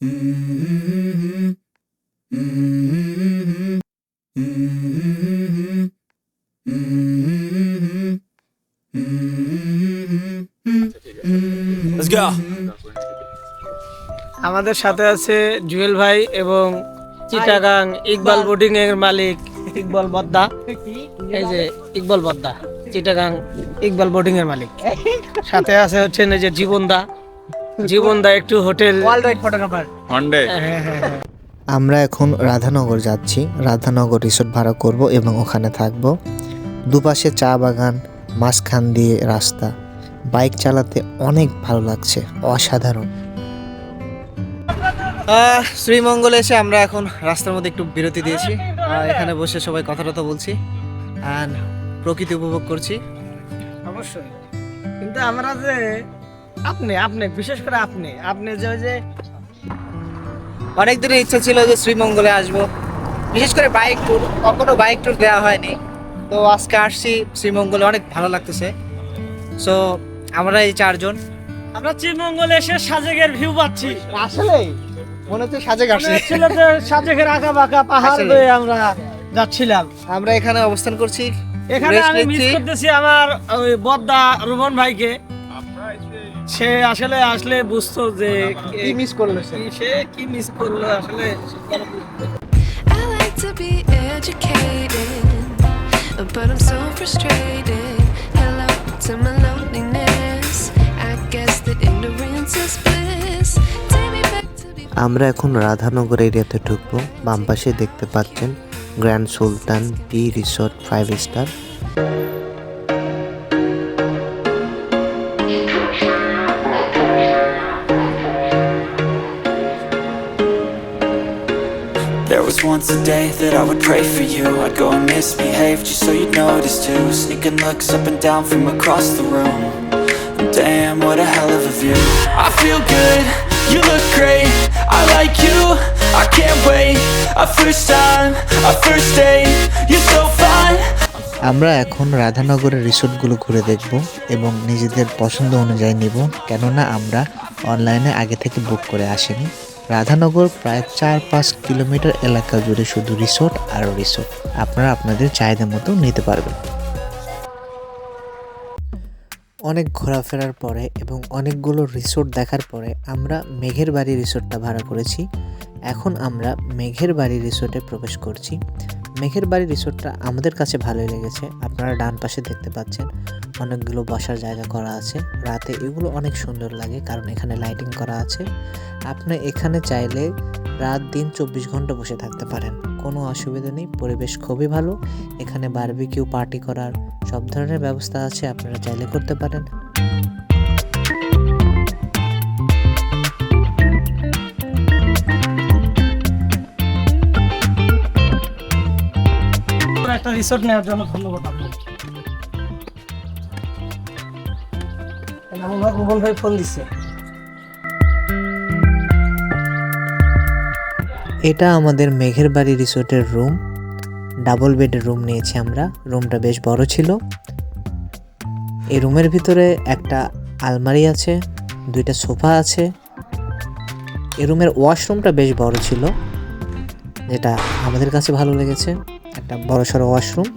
আমাদের সাথে আছে জুয়েল ভাই এবং চিটাগাং ইকবাল বোর্ডিং এর মালিক ইকবাল বদ্দা। এই যে ইকবাল বদ্দা, চিটাগাং ইকবাল বোর্ডিং এর মালিক। সাথে আছে হচ্ছে এই যে জীবনদা জীবনদা একটু হোটেল। ফটোগ্রাফার। Monday. আমরা এখন রাধানগর যাচ্ছি। রাধানগর রিসোর্ট ভাড়া করব এবং ওখানে থাকব। দুপাশে চা বাগান মাঝখান দিয়ে রাস্তা। বাইক চালাতে অনেক ভালো লাগছে অসাধারণ। শ্রীমঙ্গলে এসে আমরা এখন রাস্তার মধ্যে একটু বিরতি দিয়েছি। এখানে বসে সবাই কথা টথা বলছি অ্যান্ড প্রকৃতি উপভোগ করছি। অবশ্যই। কিন্তু আমরা যে আপনি আপনি বিশেষ করে আপনি। আপনি যে ওই যে অনেক দিনের ইচ্ছা ছিল যে শ্রীমঙ্গলে আসব। বিশেষ করে বাইক ট্যুর কখনো বাইক ট্যুর দেওয়া হয়নি। তো আজকে আসছি শ্রীমঙ্গলে অনেক ভালো লাগতেছে। সো আমরা এই চারজন। আমরা শ্রীমঙ্গলে এসে সাজেকের ভিউ পাচ্ছি। আসলে? মনে হচ্ছে সাজেক আসছে। যে সাজেকের আঁকা বাঁকা পাহাড় আসলে। বেয়ে আমরা যাচ্ছিলাম। আমরা এখানে অবস্থান করছি। এখানে Rest আমি মিস নিচ্ছি। করতেছি আমার ওই বদ্দা রুমন ভাইকে। সে আসলে আসলে বুঝতো যে কি মিস করল সে কি- সে কি মিস করল আসলে to be educated, but I'm so frustrated. Hello to my loneliness. I guess that ignorance is bliss. Take me back to be. আমরা এখন রাধানগর এরিয়াতে ঢুকবো বাম পাশে দেখতে পাচ্ছেন Grand Sultan P resort five star There was once a day that I would pray for you I'd go and misbehave just so you'd notice too Sneaking looks up and down from across the room and Damn, what a hell of a view I feel good, you look great I like you, I can't wait A first time, a first date You're so fine আমরা এখন রাধানগরের রিসোর্টগুলো ঘুরে দেখব এবং নিজেদের পছন্দ অনুযায়ী নিব কেননা আমরা অনলাইনে আগে থেকে বুক করে আসিনি রাধানগর প্রায় চার পাঁচ কিলোমিটার এলাকা জুড়ে শুধু রিসোর্ট আর রিসোর্ট। আপনারা আপনাদের চাহিদা মতো নিতে পারবেন। অনেক ঘোরাফেরার পরে এবং অনেকগুলো রিসোর্ট দেখার পরে আমরা মেঘের বাড়ি রিসোর্টটা ভাড়া করেছি। এখন আমরা মেঘের বাড়ি রিসোর্টে প্রবেশ করছি। মেঘের বাড়ি রিসোর্টটা আমাদের কাছে ভালোই লেগেছে। আপনারা ডান পাশে দেখতে পাচ্ছেন, অনেকগুলো বসার জায়গা করা আছে। রাতে এগুলো অনেক সুন্দর লাগে কারণ এখানে লাইটিং করা আছে। আপনি এখানে চাইলে রাত দিন চব্বিশ ঘণ্টা বসে থাকতে পারেন। কোনো অসুবিধা নেই, পরিবেশ খুবই ভালো। এখানে বারবিকিউ পার্টি করার সব ধরনের ব্যবস্থা আছে, আপনারা চাইলে করতে পারেন। একটা রিসোর্ট নেওয়ার জন্য ধন্যবাদ আপনাকে। ভাই ফোন দিচ্ছে এটা আমাদের মেঘের বাড়ি রিসোর্টের রুম। ডাবল বেডের রুম নিয়েছি আমরা। রুমটা বেশ বড় ছিল। এই রুমের ভিতরে একটা আলমারি আছে, দুইটা সোফা আছে। এই রুমের ওয়াশরুমটা বেশ বড় ছিল, যেটা আমাদের কাছে ভালো লেগেছে। একটা বড় সড়ো ওয়াশরুম,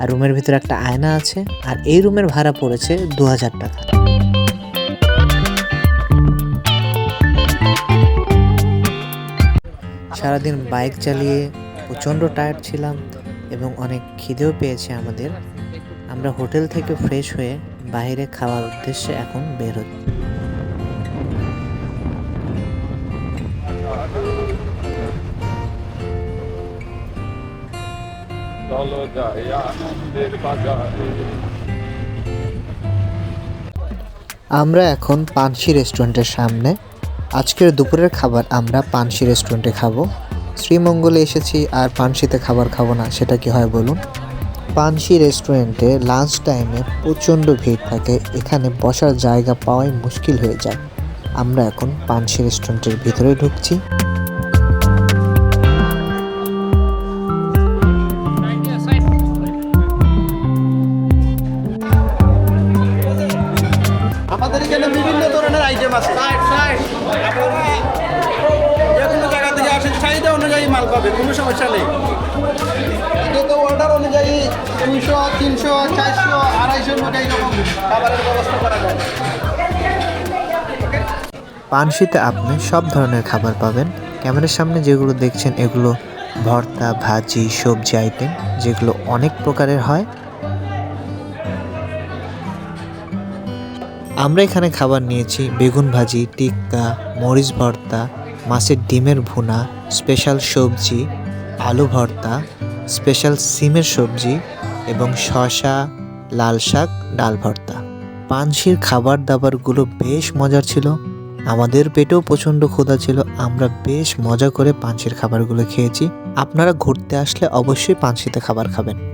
আর রুমের ভিতরে একটা আয়না আছে, আর এই রুমের ভাড়া পড়েছে দু হাজার টাকা। সারাদিন বাইক চালিয়ে প্রচণ্ড টায়ার্ড ছিলাম এবং অনেক খিদেও পেয়েছে আমাদের। আমরা হোটেল থেকে ফ্রেশ হয়ে বাইরে খাওয়ার উদ্দেশ্যে এখন আমরা এখন পানসি রেস্টুরেন্টের সামনে। আজকের দুপুরের খাবার আমরা পানসি রেস্টুরেন্টে খাব। শ্রীমঙ্গলে এসেছি আর পানসিতে খাবার খাব না, সেটা কি হয় বলুন? পানসি রেস্টুরেন্টে লাঞ্চ টাইমে প্রচণ্ড ভিড় থাকে, এখানে বসার জায়গা পাওয়াই মুশকিল হয়ে যায়। আমরা এখন পানসি রেস্টুরেন্টের ভিতরে ঢুকছি। বিভিন্ন ধরনের আইটেম আছে। মাল পাবে কোনো সমস্যা নেই। তো অর্ডার অনুযায়ী দুইশো তিনশো চারশো আড়াইশোর মধ্যে এইরকম খাবারের ব্যবস্থা করা যায়। পানশিতে আপনি সব ধরনের খাবার পাবেন। ক্যামেরার সামনে যেগুলো দেখছেন এগুলো ভর্তা ভাজি সবজি আইটেম যেগুলো অনেক প্রকারের হয়। আমরা এখানে খাবার নিয়েছি বেগুন ভাজি, টিক্কা, মরিচ ভর্তা, মাছের ডিমের ভুনা স্পেশাল সবজি, আলু ভর্তা স্পেশাল সিমের সবজি এবং শসা, লাল শাক, ডাল ভর্তা। পানশির খাবার দাবারগুলো বেশ মজার ছিল। আমাদের পেটেও প্রচণ্ড ক্ষুধা ছিল। আমরা বেশ মজা করে পানশির খাবারগুলো খেয়েছি। আপনারা ঘুরতে আসলে অবশ্যই পানশিতে খাবার খাবেন।